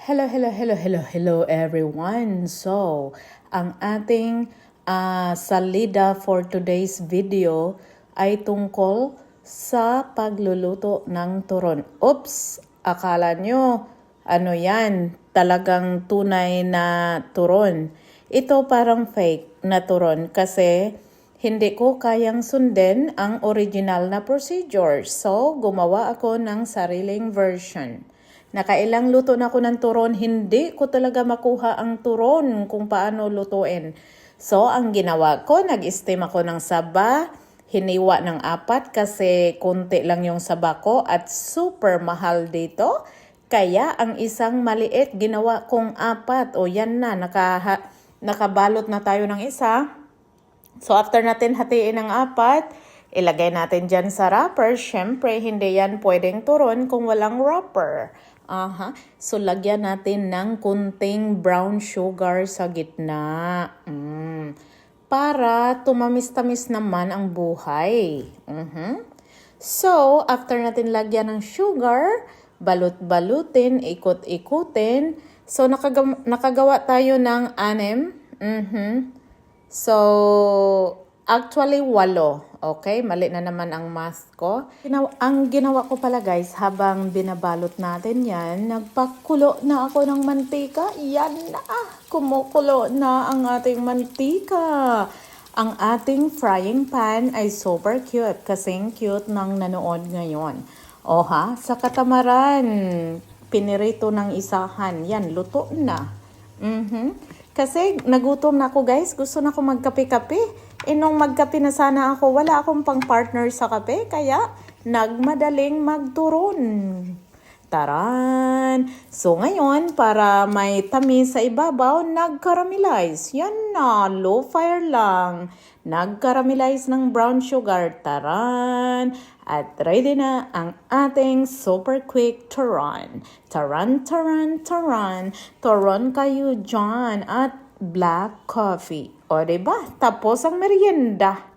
Hello, hello, hello, hello, hello everyone. So, ang ating ah, salida for today's video ay tungkol sa pagluluto ng turon. Oops, akala nyo, ano yan, talagang tunay na turon. Ito parang fake na turon kasi hindi ko kayang sundin ang original na procedure. So, gumawa ako ng sariling version. Nakailang luto na ako ng turon, hindi ko talaga makuha ang turon kung paano lutuin. So, ang ginawa ko, nag-steam ako ng saba, hiniwa ng apat kasi konti lang yung saba ko at super mahal dito. Kaya ang isang maliit, ginawa kong apat. O yan na, naka, nakabalot na tayo ng isa. So after natin hatiin ng apat, ilagay natin dyan sa wrapper. Siyempre, hindi yan pwedeng turon kung walang wrapper. Aha. So lagyan natin ng kunting brown sugar sa gitna. Mm. Para tumamis-tamis naman ang buhay. Mhm. So, after natin lagyan ng sugar, balut-balutin, ikot-ikutin. So, nakagawa, nakagawa tayo ng anim. Mhm. So, actually, walo. Okay? Mali na naman ang math ko. Ginawa, ang ginawa ko pala guys, habang binabalot natin yan, nagpakulo na ako ng mantika. Yan na! Kumukulo na ang ating mantika. Ang ating frying pan ay super cute. Kasing cute ng nanood ngayon. O ha? Sa katamaran, pinirito ng isahan. Yan, luto na. Mhm. Kasi nagutom na ako guys, gusto na ako magkape-kape. E nung magkape na sana ako, wala akong pang partner sa kape, kaya nagmadaling magturon. Taran! So ngayon, para may tamis sa ibabaw, nag-caramelize. Yan na, low fire lang. Nag-caramelize ng brown sugar. Taran! At ready na ang ating super quick turon. Taran, taran, taran. Turon kayo dyan at black coffee. O diba? Tapos ang merienda.